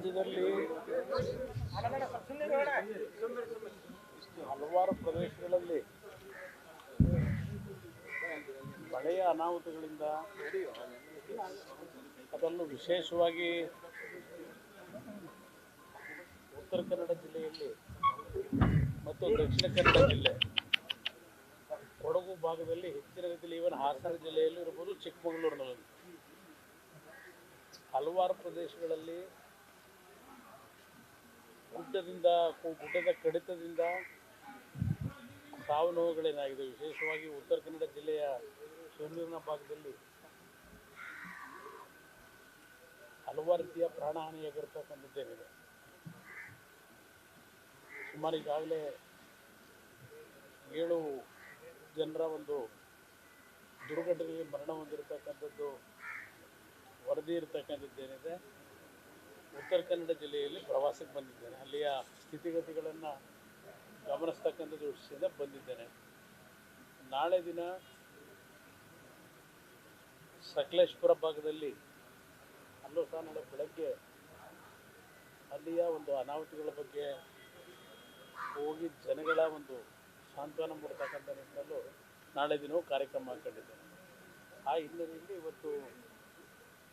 ರಾಜ್ಯದಲ್ಲಿ ಹಲವಾರು ಪ್ರದೇಶಗಳಲ್ಲಿ ಮಳೆಯ ಅನಾಹುತಗಳಿಂದ ಅದನ್ನು ವಿಶೇಷವಾಗಿ ಉತ್ತರ ಕನ್ನಡ ಜಿಲ್ಲೆಯಲ್ಲಿ ಮತ್ತು ದಕ್ಷಿಣ ಕನ್ನಡ ಜಿಲ್ಲೆ, ಕೊಡಗು ಭಾಗದಲ್ಲಿ ಹೆಚ್ಚಿನ ರೀತಿಯಲ್ಲಿ ಇವನ್ ಹಾಸನ ಜಿಲ್ಲೆಯಲ್ಲಿ ಇರ್ಬೋದು ಚಿಕ್ಕಮಗಳೂರಿನಲ್ಲಿ ಹಲವಾರು ಪ್ರದೇಶಗಳಲ್ಲಿ ಗುಡ್ಡದಿಂದ ಗುಡ್ಡದ ಕಡಿತದಿಂದ ಸಾವು ನೋವುಗಳೇನಾಗಿದೆ? ವಿಶೇಷವಾಗಿ ಉತ್ತರ ಕನ್ನಡ ಜಿಲ್ಲೆಯ ಶಿವನೂರಿನ ಭಾಗದಲ್ಲಿ ಹಲವಾರು ರೀತಿಯ ಪ್ರಾಣಹಾನಿಯಾಗಿರ್ತಕ್ಕಂಥದ್ದೇನಿದೆ ಸುಮಾರು ಈಗಾಗಲೇ ಏಳು ಜನರ ಒಂದು ದುರ್ಘಟನೆಯಲ್ಲಿ ಮರಣ ಹೊಂದಿರತಕ್ಕಂಥದ್ದು ವರದಿ ಇರತಕ್ಕಂಥದ್ದೇನಿದೆ. ಉತ್ತರ ಕನ್ನಡ ಜಿಲ್ಲೆಯಲ್ಲಿ ಪ್ರವಾಸಕ್ಕೆ ಬಂದಿದ್ದೇನೆ. ಅಲ್ಲಿಯ ಸ್ಥಿತಿಗತಿಗಳನ್ನು ಗಮನಿಸ್ತಕ್ಕಂಥ ದೃಷ್ಟಿಯಿಂದ ಬಂದಿದ್ದೇನೆ. ನಾಳೆ ದಿನ ಸಕಲೇಶ್ಪುರ ಭಾಗದಲ್ಲಿ ಅಲ್ಲೂ ಸಹ ನಾಳೆ ಬೆಳಗ್ಗೆ ಅಲ್ಲಿಯ ಒಂದು ಅನಾಹುತಗಳ ಬಗ್ಗೆ ಹೋಗಿ ಜನಗಳ ಒಂದು ಸಾಂತ್ವನ ಮೂಡ್ತಕ್ಕಂಥ ನಿಟ್ಟಿನಲ್ಲೂ ನಾಳೆ ದಿನವೂ ಕಾರ್ಯಕ್ರಮ ಹಾಕೊಂಡಿದ್ದೇನೆ ಆ ಹಿನ್ನೆಲೆಯಲ್ಲಿ ಇವತ್ತು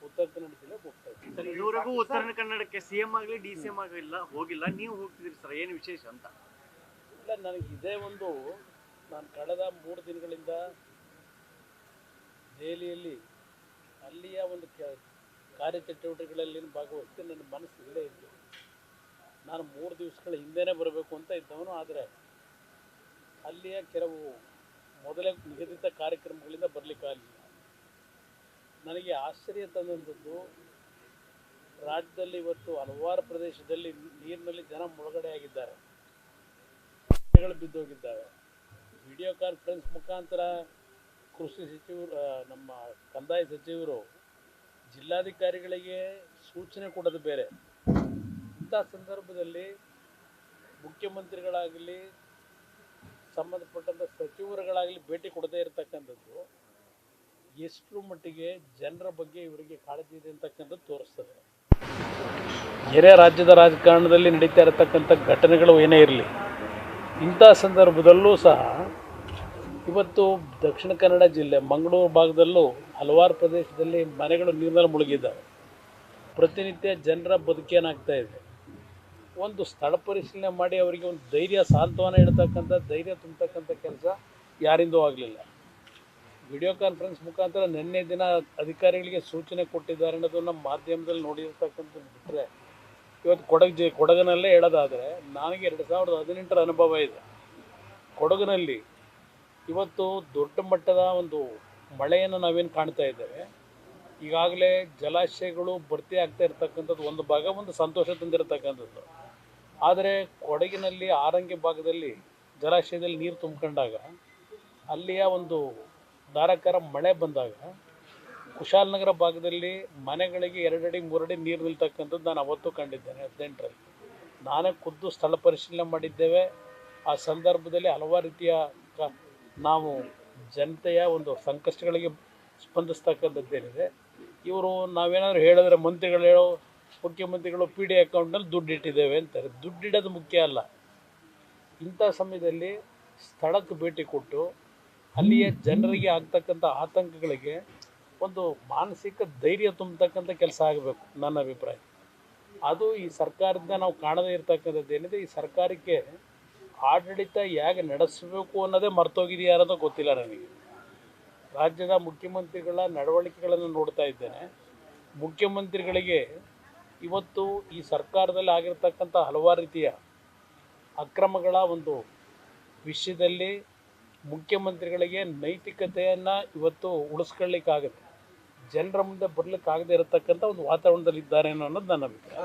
ಉತ್ತರ ಕನ್ನಡ ಜಿಲ್ಲೆ ಹೋಗ್ತಾ ಇದುವರೆಗೂ ಉತ್ತರ ಕನ್ನಡಕ್ಕೆ ಸಿಎಂ ಆಗಲಿ ಡಿ ಸಿ ಎಂ ಆಗಲಿಲ್ಲ ಹೋಗಿಲ್ಲ. ನೀವು ಹೋಗ್ತಿದ್ರಿ ಸರ್ ಏನು ವಿಶೇಷ ಅಂತ? ಇಲ್ಲ ನನಗೆ ಇದೇ ಒಂದು ನಾನು ಕಳೆದ ಮೂರು ದಿನಗಳಿಂದ ದೆಹಲಿಯಲ್ಲಿ ಅಲ್ಲಿಯ ಒಂದು ಕಾರ್ಯಚಟುವಟಿಕೆಗಳಲ್ಲಿ ಭಾಗವಹಿಸಿ ನನ್ನ ಮನಸ್ಸು ಇಲ್ಲೇ ಇತ್ತು. ನಾನು ಮೂರು ದಿವಸಗಳ ಹಿಂದೆನೇ ಬರಬೇಕು ಅಂತ ಇದ್ದವನು ಆದರೆ ಅಲ್ಲಿಯ ಕೆಲವು ಮೊದಲೇ ನಿಗದಿತ ಕಾರ್ಯಕ್ರಮಗಳಿಂದ ಬರಲಿಕ್ಕಾಗಲಿಲ್ಲ ನನಗೆ ಆಶ್ಚರ್ಯ ತಂದಂಥದ್ದು, ರಾಜ್ಯದಲ್ಲಿ ಇವತ್ತು ಹಲವಾರು ಪ್ರದೇಶದಲ್ಲಿ ನೀರಿನಲ್ಲಿ ಜನ ಮುಳುಗಡೆ ಆಗಿದ್ದಾರೆ ಬಿದ್ದೋಗಿದ್ದಾವೆ. ವಿಡಿಯೋ ಕಾನ್ಫರೆನ್ಸ್ ಮುಖಾಂತರ ಕೃಷಿ ಸಚಿವರು ನಮ್ಮ ಕಂದಾಯ ಸಚಿವರು, ಜಿಲ್ಲಾಧಿಕಾರಿಗಳಿಗೆ ಸೂಚನೆ ಕೊಡೋದು ಬೇರೆ. ಇಂಥ ಸಂದರ್ಭದಲ್ಲಿ ಮುಖ್ಯಮಂತ್ರಿಗಳಾಗಲಿ, ಸಂಬಂಧಪಟ್ಟಂಥ ಸಚಿವರುಗಳಾಗಲಿ ಭೇಟಿ ಕೊಡದೇ ಇರತಕ್ಕಂಥದ್ದು ಎಷ್ಟು ಮಟ್ಟಿಗೆ ಜನರ ಬಗ್ಗೆ ಇವರಿಗೆ ಕಾಳಜಿ ಇದೆ ಅಂತಕ್ಕಂಥದ್ದು ತೋರಿಸ್ತದೆ. ಬೇರೆ ರಾಜ್ಯದ ರಾಜಕಾರಣದಲ್ಲಿ ನಡೀತಾ ಇರತಕ್ಕಂಥ ಘಟನೆಗಳು ಏನೇ ಇರಲಿ, ಇಂಥ ಸಂದರ್ಭದಲ್ಲೂ ಸಹ ಇವತ್ತು ದಕ್ಷಿಣ ಕನ್ನಡ ಜಿಲ್ಲೆ ಮಂಗಳೂರು ಭಾಗದಲ್ಲೂ ಹಲವಾರು ಪ್ರದೇಶದಲ್ಲಿ ಮನೆಗಳು ನೀರಿನಲ್ಲಿ ಮುಳುಗಿದ್ದಾವೆ. ಪ್ರತಿನಿತ್ಯ ಜನರ ಬದುಕೇನಾಗ್ತಾ ಇದೆ? ಒಂದು ಸ್ಥಳ ಪರಿಶೀಲನೆ ಮಾಡಿ ಅವರಿಗೆ ಒಂದು ಧೈರ್ಯ, ಸಾಂತ್ವನ ಇಡ್ತಕ್ಕಂಥ ಧೈರ್ಯ ತುಂಬತಕ್ಕಂಥ ಕೆಲಸ ಯಾರಿಂದೂ ಆಗಲಿಲ್ಲ. ವಿಡಿಯೋ ಕಾನ್ಫರೆನ್ಸ್ ಮುಖಾಂತರ ನಿನ್ನೆ ದಿನ ಅಧಿಕಾರಿಗಳಿಗೆ ಸೂಚನೆ ಕೊಟ್ಟಿದ್ದಾರೆ ಅನ್ನೋದನ್ನು ಮಾಧ್ಯಮದಲ್ಲಿ ನೋಡಿರ್ತಕ್ಕಂಥದ್ದು ಬಿಟ್ಟರೆ ಇವತ್ತು ಕೊಡಗು ಜಿ, ಕೊಡಗಿನಲ್ಲೇ ಹೇಳೋದಾದರೆ ನನಗೆ ಎರಡು ಸಾವಿರದ ಹದಿನೆಂಟರ ಅನುಭವ ಇದೆ. ಕೊಡಗಿನಲ್ಲಿ ಇವತ್ತು ದೊಡ್ಡ ಮಟ್ಟದ ಒಂದು ಮಳೆಯನ್ನು ನಾವೇನು ಕಾಣ್ತಾ ಇದ್ದೇವೆ. ಈಗಾಗಲೇ ಜಲಾಶಯಗಳು ಭರ್ತಿ ಆಗ್ತಾ ಇರ್ತಕ್ಕಂಥದ್ದು ಒಂದು ಭಾಗ, ಒಂದು ಸಂತೋಷ ತಂದಿರತಕ್ಕಂಥದ್ದು. ಆದರೆ ಕೊಡಗಿನಲ್ಲಿ, ಆರಂಗಿ ಭಾಗದಲ್ಲಿ ಜಲಾಶಯದಲ್ಲಿ ನೀರು ತುಂಬಿಕೊಂಡಾಗ ಅಲ್ಲಿಯ ಒಂದು ಧಾರಾಕಾರ ಮಳೆ ಬಂದಾಗ ಕುಶಾಲನಗರ ಭಾಗದಲ್ಲಿ ಮನೆಗಳಿಗೆ ಎರಡಡಿ, ಮೂರಡಿ ನೀರು ನಿಲ್ತಕ್ಕಂಥದ್ದು ನಾನು ಅವತ್ತು ಕಂಡಿದ್ದೇನೆ ಹದಿನೆಂಟರಲ್ಲಿ. ನಾನೇ ಖುದ್ದು ಸ್ಥಳ ಪರಿಶೀಲನೆ ಮಾಡಿದ್ದೇವೆ. ಆ ಸಂದರ್ಭದಲ್ಲಿ ಹಲವಾರು ರೀತಿಯ ಕ, ನಾವು ಜನತೆಯ ಒಂದು ಸಂಕಷ್ಟಗಳಿಗೆ ಸ್ಪಂದಿಸ್ತಕ್ಕಂಥದ್ದೇನಿದೆ ಇವರು ನಾವೇನಾದರೂ ಹೇಳಿದ್ರೆ ಮಂತ್ರಿಗಳು ಹೇಳೋ ಮುಖ್ಯಮಂತ್ರಿಗಳು ಪಿ ಡಿ ಅಕೌಂಟ್ನಲ್ಲಿ ದುಡ್ಡು ಇಟ್ಟಿದ್ದೇವೆ ಅಂತಾರೆ. ದುಡ್ಡಿಡೋದು ಮುಖ್ಯ ಅಲ್ಲ. ಇಂಥ ಸಮಯದಲ್ಲಿ ಸ್ಥಳಕ್ಕೆ ಭೇಟಿ ಕೊಟ್ಟು ಅಲ್ಲಿಯ ಜನರಿಗೆ ಆಗ್ತಕ್ಕಂಥ ಆತಂಕಗಳಿಗೆ ಒಂದು ಮಾನಸಿಕ ಧೈರ್ಯ ತುಂಬತಕ್ಕಂಥ ಕೆಲಸ ಆಗಬೇಕು, ನನ್ನ ಅಭಿಪ್ರಾಯ. ಅದು ಈ ಸರ್ಕಾರದಿಂದ ನಾವು ಕಾಣದೇ ಇರತಕ್ಕಂಥದ್ದು ಏನಿದೆ, ಈ ಸರ್ಕಾರಕ್ಕೆ ಆಡಳಿತ ಹೇಗೆ ನಡೆಸಬೇಕು ಅನ್ನೋದೇ ಮರ್ತೋಗಿದೆಯಾ ಅನ್ನೋದು ಗೊತ್ತಿಲ್ಲ ನನಗೆ. ರಾಜ್ಯದ ಮುಖ್ಯಮಂತ್ರಿಗಳ ನಡವಳಿಕೆಗಳನ್ನು ನೋಡ್ತಾ ಇದ್ದೇನೆ. ಮುಖ್ಯಮಂತ್ರಿಗಳಿಗೆ ಇವತ್ತು ಈ ಸರ್ಕಾರದಲ್ಲಿ ಆಗಿರತಕ್ಕಂಥ ಹಲವಾರು ರೀತಿಯ ಅಕ್ರಮಗಳ ಒಂದು ವಿಷಯದಲ್ಲಿ ಮುಖ್ಯಮಂತ್ರಿಗಳಿಗೆ ನೈತಿಕತೆಯನ್ನು ಇವತ್ತು ಉಳಿಸ್ಕೊಳ್ಳಿಕ್ಕಾಗುತ್ತೆ. ಜನರ ಮುಂದೆ ಬರ್ಲಿಕ್ಕಾಗದೇ ಇರತಕ್ಕಂಥ ಒಂದು ವಾತಾವರಣದಲ್ಲಿ ಇದ್ದಾರೆ ಅನ್ನೋದು ನನ್ನ ಅಭಿಪ್ರಾಯ.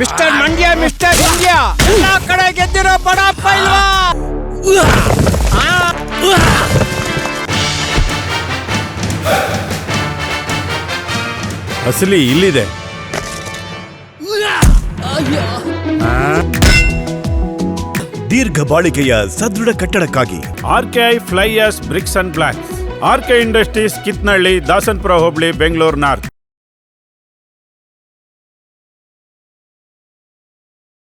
ಮಿಸ್ಟರ್ ಮಂಡ್ಯ ಮಿಸ್ಟರ್ ಇಂಡಿಯಾ ಎಲ್ಲಾ ಕಡೆ ಗೆದ್ದಿರೋ ಬಡ ಪೈಲ್ವಾನ್. ಆ, ಅಸಲಿ ಇಲ್ಲಿದೆ. ದೀರ್ಘ ಬಾಳಿಕೆಯ ಸದೃಢ ಕಟ್ಟಡಕ್ಕಾಗಿ RKI flyers bricks and blocks RK industries Kitnalli, Dasanapura hobli, Bengaluru north.